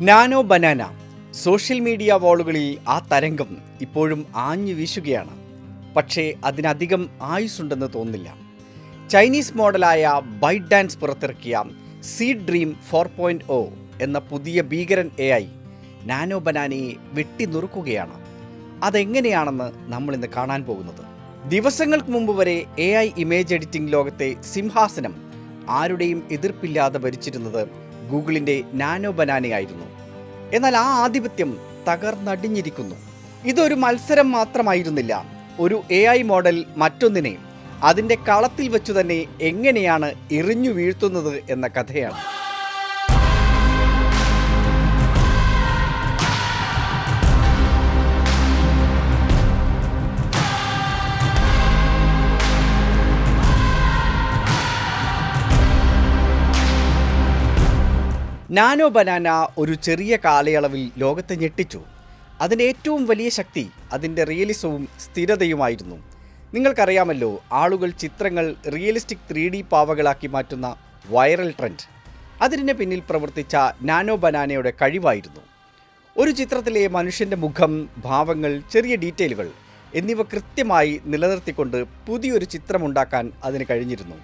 Nano banana. Social media വാളുകളിൽ ആ തരംഗം ഇപ്പോഴും ആഞ്ഞു വീശുകയാണ്. പക്ഷേ അതിനധികം ആയുസ്സുണ്ടെന്ന് തോന്നില്ല ചൈനീസ് മോഡലായ ബൈറ്റ് ഡാൻസ് പുറത്തിറക്കിയ Seedream four point O എന്ന പുതിയ ഭീകരൻ എ ഐ നാനോ ബനാനയെ വെട്ടിനുറുക്കുകയാണ്. അതെങ്ങനെയാണെന്ന് നമ്മൾ ഇന്ന് കാണാൻ പോകുന്നത്. ദിവസങ്ങൾക്ക് മുമ്പ് വരെ എ ഐ ഇമേജ് എഡിറ്റിംഗ് ലോകത്തെ സിംഹാസനം ആരുടെയും എതിർപ്പില്ലാതെ ഭരിച്ചിരുന്നത് ഗൂഗിളിന്റെ നാനോ ബനാനയായിരുന്നു. എന്നാൽ ആ ആധിപത്യം തകർന്നടിഞ്ഞിരിക്കുന്നു. ഇതൊരു മത്സരം മാത്രമായിരുന്നില്ല. ഒരു എ ഐ മോഡൽ മറ്റൊന്നിനെ അതിന്റെ കളത്തിൽ വെച്ചു തന്നെ എങ്ങനെയാണ് എറിഞ്ഞു വീഴ്ത്തുന്നത് എന്ന കഥയാണ്. നാനോ ബനാന ഒരു ചെറിയ കാലയളവിൽ ലോകത്തെ ഞെട്ടിച്ചു. അതിന്റെ ഏറ്റവും വലിയ ശക്തി അതിന്റെ റിയലിസവും സ്ഥിരതയുമായിരുന്നു. നിങ്ങൾക്കറിയാമല്ലോ ആളുകൾ ചിത്രങ്ങൾ റിയലിസ്റ്റിക് ത്രീ ഡി പാവകളാക്കി മാറ്റുന്ന വൈറൽ ട്രെൻഡ്. അതിന് പിന്നിൽ പ്രവർത്തിച്ച നാനോ ബനാനയുടെ കഴിവായിരുന്നു. ഒരു ചിത്രത്തിലെ മനുഷ്യന്റെ മുഖം ഭാവങ്ങൾ ചെറിയ ഡീറ്റെയിലുകൾ എന്നിവ കൃത്യമായി നിലനിർത്തിക്കൊണ്ട് പുതിയൊരു ചിത്രമുണ്ടാക്കാൻ അതിന് കഴിഞ്ഞിരുന്നു.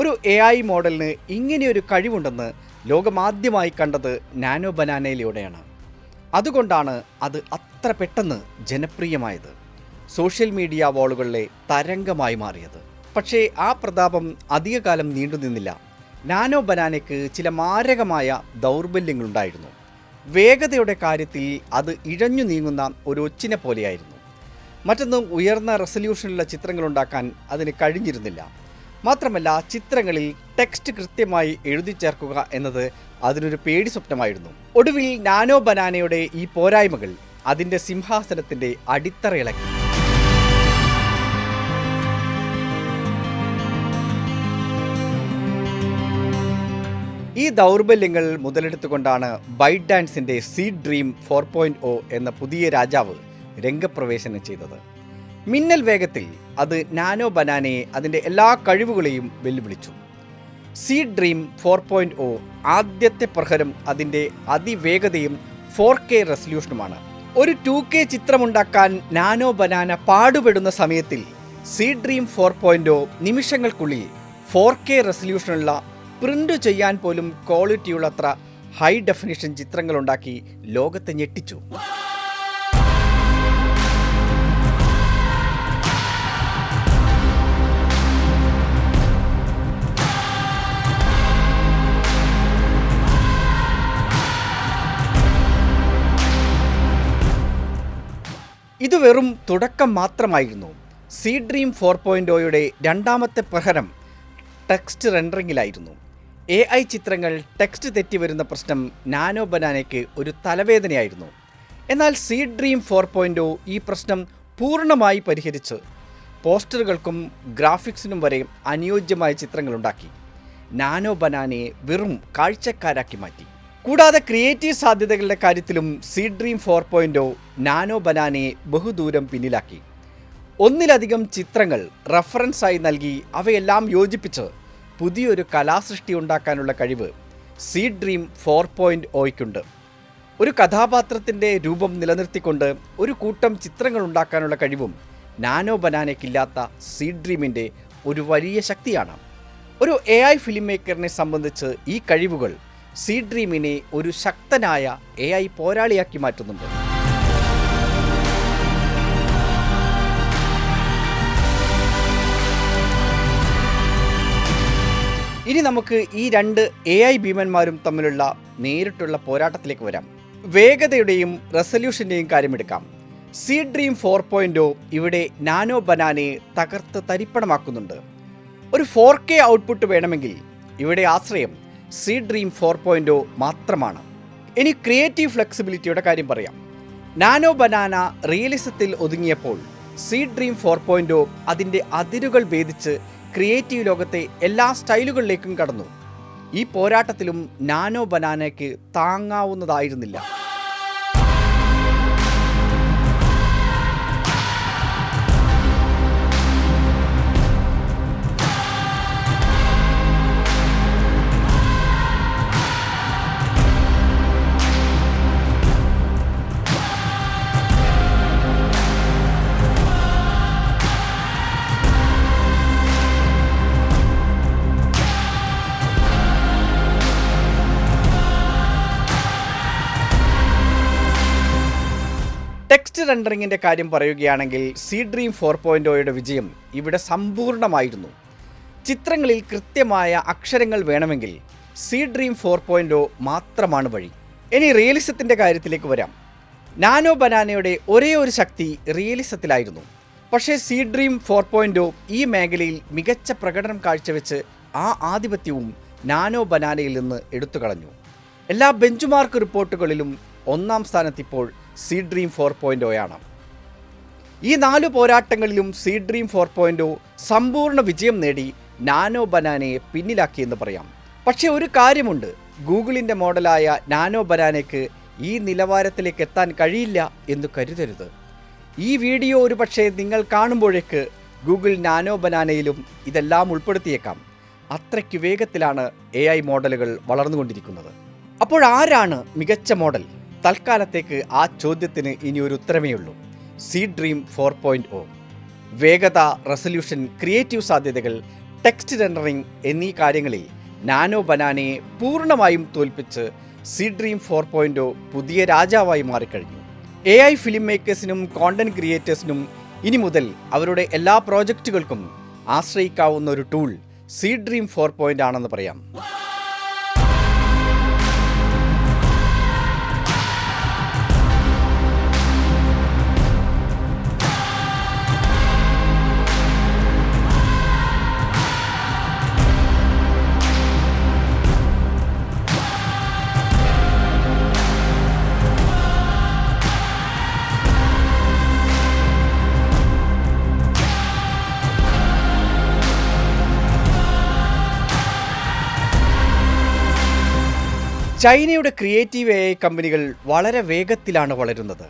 ഒരു എ ഐ മോഡലിന് ഇങ്ങനെയൊരു കഴിവുണ്ടെന്ന് ലോകമാദ്യമായി കണ്ടത് നാനോ ബനാനയിലൂടെയാണ്. അതുകൊണ്ടാണ് അത് അത്ര പെട്ടെന്ന് ജനപ്രിയമായത്. സോഷ്യൽ മീഡിയ വാളുകളിലെ തരംഗമായി മാറിയത്. പക്ഷേ ആ പ്രതാപം അധികകാലം നീണ്ടുനിന്നില്ല നാനോ ബനാനയ്ക്ക് ചില മാരകമായ ദൗർബല്യങ്ങളുണ്ടായിരുന്നു. വേഗതയുടെ കാര്യത്തിൽ അത് ഇഴഞ്ഞു നീങ്ങുന്ന ഒരു ഒച്ചിനെ പോലെയായിരുന്നു. മറ്റൊന്നും ഉയർന്ന റെസൊല്യൂഷനുള്ള ചിത്രങ്ങളുണ്ടാക്കാൻ അതിന് കഴിഞ്ഞിരുന്നില്ല. മാത്രമല്ല ചിത്രങ്ങളിൽ ടെക്സ്റ്റ് കൃത്യമായി എഴുതി ചേർക്കുക എന്നത് അതിനൊരു പേടി സ്വപ്നമായിരുന്നു. ഒടുവിൽ നാനോ ബനാനയുടെ ഈ പോരായ്മകൾ അതിന്റെ സിംഹാസനത്തിന്റെ അടിത്തറയിളക്കി. ഈ ദൗർബല്യങ്ങൾ മുതലെടുത്തുകൊണ്ടാണ് ബൈറ്റ് ഡാൻസിന്റെ Seedream four point O എന്ന പുതിയ രാജാവ് രംഗപ്രവേശനം ചെയ്തത്. മിന്നൽ വേഗത്തിൽ അത് നാനോ ബനാനയെ അതിന്റെ എല്ലാ കഴിവുകളെയും വെല്ലുവിളിച്ചു. Seedream four point o ആദ്യത്തെ പ്രഹരം അതിന്റെ അതിവേഗതയും ഫോർ കെ റെസൊല്യൂഷനുമാണ് ഒരു ടു കെ ചിത്രമുണ്ടാക്കാൻ നാനോ ബനാന പാടുപെടുന്ന സമയത്തിൽ Seedream four point o നിമിഷങ്ങൾക്കുള്ളിൽ ഫോർ കെ റെസൊല്യൂഷനുള്ള പ്രിന്റ് ചെയ്യാൻ പോലും ക്വാളിറ്റിയുള്ളത്ര ഹൈ ഡെഫിനിഷൻ ചിത്രങ്ങളുണ്ടാക്കി ലോകത്തെ ഞെട്ടിച്ചു. വെറും തുടക്കം മാത്രമായിരുന്നു. സീ ഡ്രീം ഫോർ പോയിന്റ് ഒയുടെ രണ്ടാമത്തെ പ്രഹരം ടെക്സ്റ്റ് റെൻഡറിങ്ങിലായിരുന്നു എ ഐ ചിത്രങ്ങൾ ടെക്സ്റ്റ് തെറ്റി വരുന്ന പ്രശ്നം നാനോ ബനാനയ്ക്ക് ഒരു തലവേദനയായിരുന്നു. എന്നാൽ സീ ഡ്രീം ഫോർ പോയിന്റ് ഈ പ്രശ്നം പൂർണമായി പരിഹരിച്ച് പോസ്റ്ററുകൾക്കും ഗ്രാഫിക്സിനും വരെ അനുയോജ്യമായ ചിത്രങ്ങളുണ്ടാക്കി. നാനോ ബനാനയെ വെറും കാഴ്ചക്കാരാക്കി മാറ്റി. കൂടാതെ ക്രിയേറ്റീവ് സാധ്യതകളുടെ കാര്യത്തിലും Seedream four point o Nano ബനാനയെ ബഹുദൂരം പിന്നിലാക്കി. ഒന്നിലധികം ചിത്രങ്ങൾ റഫറൻസായി നൽകി അവയെല്ലാം യോജിപ്പിച്ച് പുതിയൊരു കലാസൃഷ്ടി ഉണ്ടാക്കാനുള്ള കഴിവ് സീ ഡ്രീം ഫോർ പോയിന്റ് ഒയ്ക്കുണ്ട് ഒരു കഥാപാത്രത്തിന്റെ രൂപം നിലനിർത്തിക്കൊണ്ട് ഒരു കൂട്ടം ചിത്രങ്ങൾ ഉണ്ടാക്കാനുള്ള കഴിവും നാനോ ബനാനയ്ക്കില്ലാത്ത സീ ഡ്രീമിന്റെ ഒരു വലിയ ശക്തിയാണ്. ഒരു എ ഐ ഫിലിം മേക്കറിനെ സംബന്ധിച്ച് ഈ കഴിവുകൾ സീ ഡ്രീമിനെ ഒരു ശക്തനായ എ ഐ പോരാളിയാക്കി മാറ്റുന്നുണ്ട്. ഇനി നമുക്ക് ഈ രണ്ട് എ ഐ ഭീമന്മാരും തമ്മിലുള്ള നേരിട്ടുള്ള പോരാട്ടത്തിലേക്ക് വരാം. വേഗതയുടെയും റെസൊല്യൂഷന്റെയും കാര്യമെടുക്കാം. സീ ഡ്രീം ഫോർ പോയിന്റ് ഇവിടെ നാനോ ബനാനെ തകർത്ത് തരിപ്പണമാക്കുന്നുണ്ട്. ഒരു ഫോർ കെ ഔട്ട്പുട്ട് വേണമെങ്കിൽ ഇവിടെ ആശ്രയം സീ ഡ്രീം ഫോർ പോയിന്റ് മാത്രമാണ്. ഇനി ക്രിയേറ്റീവ് ഫ്ലെക്സിബിലിറ്റിയുടെ കാര്യം പറയാം. നാനോ ബനാന റിയലിസത്തിൽ ഒതുങ്ങിയപ്പോൾ സീ ഡ്രീം ഫോർ പോയിന്റ് അതിന്റെ അതിരുകൾ ഭേദിച്ച് ക്രിയേറ്റീവ് ലോകത്തെ എല്ലാ സ്റ്റൈലുകളിലേക്കും കടന്നു. ഈ പോരാട്ടത്തിലും നാനോ ബനാനയ്ക്ക് താങ്ങാവുന്നതായിരുന്നില്ല. ടെക്സ്റ്റ് റെൻഡറിങ്ങിന്റെ കാര്യം പറയുകയാണെങ്കിൽ സി ഡ്രീം ഫോർ പോയിന്റ് വിജയം ഇവിടെ സമ്പൂർണമായിരുന്നു ചിത്രങ്ങളിൽ കൃത്യമായ അക്ഷരങ്ങൾ വേണമെങ്കിൽ സി ഡ്രീം ഫോർ പോയിന്റ് മാത്രമാണ് വഴി. ഇനി റിയലിസത്തിന്റെ കാര്യത്തിലേക്ക് വരാം. നാനോ ബനാനയുടെ ഒരേ ഒരു ശക്തി റിയലിസത്തിലായിരുന്നു. പക്ഷേ സി ഡ്രീം ഫോർ പോയിന്റ് ഈ മേഖലയിൽ മികച്ച പ്രകടനം കാഴ്ചവെച്ച് ആ ആധിപത്യവും നാനോ ബനാനയിൽ നിന്ന് എടുത്തു കളഞ്ഞു എല്ലാ ബെഞ്ചുമാർക്ക് റിപ്പോർട്ടുകളിലും ഒന്നാം സ്ഥാനത്തിപ്പോൾ സി ഡ്രീം ഫോർ പോയിന്റ് ആണ്. ഈ നാല് പോരാട്ടങ്ങളിലും സി ഡ്രീം ഫോർ പോയിന്റ് സമ്പൂർണ വിജയം നേടി നാനോ ബനാനയെ പിന്നിലാക്കിയെന്ന് പറയാം. പക്ഷേ ഒരു കാര്യമുണ്ട്. ഗൂഗിളിന്റെ മോഡലായ നാനോ ബനാനയ്ക്ക് ഈ നിലവാരത്തിലേക്ക് എത്താൻ കഴിയില്ല എന്ന് കരുതരുത്. ഈ വീഡിയോ ഒരു പക്ഷേ നിങ്ങൾ കാണുമ്പോഴേക്ക് ഗൂഗിൾ നാനോ ബനാനയിലും ഇതെല്ലാം ഉൾപ്പെടുത്തിയേക്കാം. അത്രയ്ക്ക് വേഗത്തിലാണ് എ മോഡലുകൾ വളർന്നുകൊണ്ടിരിക്കുന്നത്. അപ്പോൾ ആരാണ് മികച്ച മോഡൽ? തൽക്കാലത്തേക്ക് ആ ചോദ്യത്തിന് ഇനി ഒരു ഉത്തരമേ ഉള്ളൂ. Seedream four point o വേഗത റെസൊല്യൂഷൻ ക്രിയേറ്റീവ് സാധ്യതകൾ ടെക്സ്റ്റ് റെൻഡറിംഗ് എന്നീ കാര്യങ്ങളിൽ നാനോ ബനാനയെ പൂർണമായും തോൽപ്പിച്ച് സി ഡ്രീം ഫോർ പോയിന്റ് പുതിയ രാജാവായി മാറിക്കഴിഞ്ഞു. എ ഐ ഫിലിം മേക്കേഴ്സിനും കോണ്ടന്റ് ക്രിയേറ്റേഴ്സിനും ഇനി മുതൽ അവരുടെ എല്ലാ പ്രോജക്റ്റുകൾക്കും ആശ്രയിക്കാവുന്ന ഒരു tool Seedream four point ആണെന്ന് പറയാം. ചൈനയുടെ ക്രിയേറ്റീവ് എ കമ്പനികൾ വളരെ വേഗത്തിലാണ് വളരുന്നത്.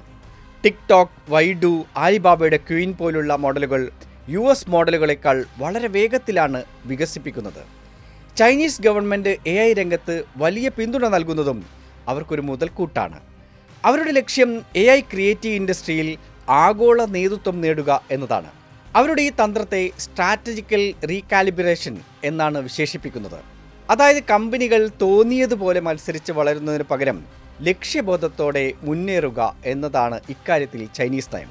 ടിക്ടോക്ക് വൈഡു ആലിബാബയുടെ ക്വീൻ പോലുള്ള മോഡലുകൾ യു എസ് മോഡലുകളെക്കാൾ വളരെ വേഗത്തിലാണ് വികസിപ്പിക്കുന്നത്. ചൈനീസ് ഗവൺമെന്റ് എ ഐ രംഗത്ത് വലിയ പിന്തുണ നൽകുന്നതും അവർക്കൊരു മുതൽക്കൂട്ടാണ്. അവരുടെ ലക്ഷ്യം എ ഐ ക്രിയേറ്റീവ് ഇൻഡസ്ട്രിയിൽ ആഗോള നേതൃത്വം നേടുക എന്നതാണ്. അവരുടെ ഈ തന്ത്രത്തെ സ്ട്രാറ്റജിക്കൽ റീകാലിബ്രേഷൻ എന്നാണ് വിശേഷിപ്പിക്കുന്നത്. അതായത് കമ്പനികൾ തോന്നിയതുപോലെ മത്സരിച്ച് വളരുന്നതിന് പകരം ലക്ഷ്യബോധത്തോടെ മുന്നേറുക എന്നതാണ് ഇക്കാര്യത്തിൽ ചൈനീസ് നയം.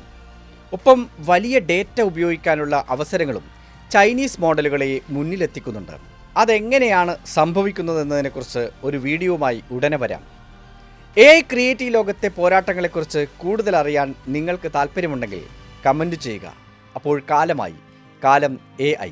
ഒപ്പം വലിയ ഡേറ്റ ഉപയോഗിക്കാനുള്ള അവസരങ്ങളും ചൈനീസ് മോഡലുകളെ മുന്നിലെത്തിക്കുന്നുണ്ട്. അതെങ്ങനെയാണ് സംഭവിക്കുന്നതെന്നതിനെക്കുറിച്ച് ഒരു വീഡിയോവുമായി ഉടനെ വരാം. എ ഐ ക്രിയേറ്റീവ് ലോകത്തെ പോരാട്ടങ്ങളെക്കുറിച്ച് കൂടുതൽ അറിയാൻ നിങ്ങൾക്ക് താല്പര്യമുണ്ടെങ്കിൽ കമന്റ് ചെയ്യുക. അപ്പോൾ കാലമായി. കാലം എ ഐ.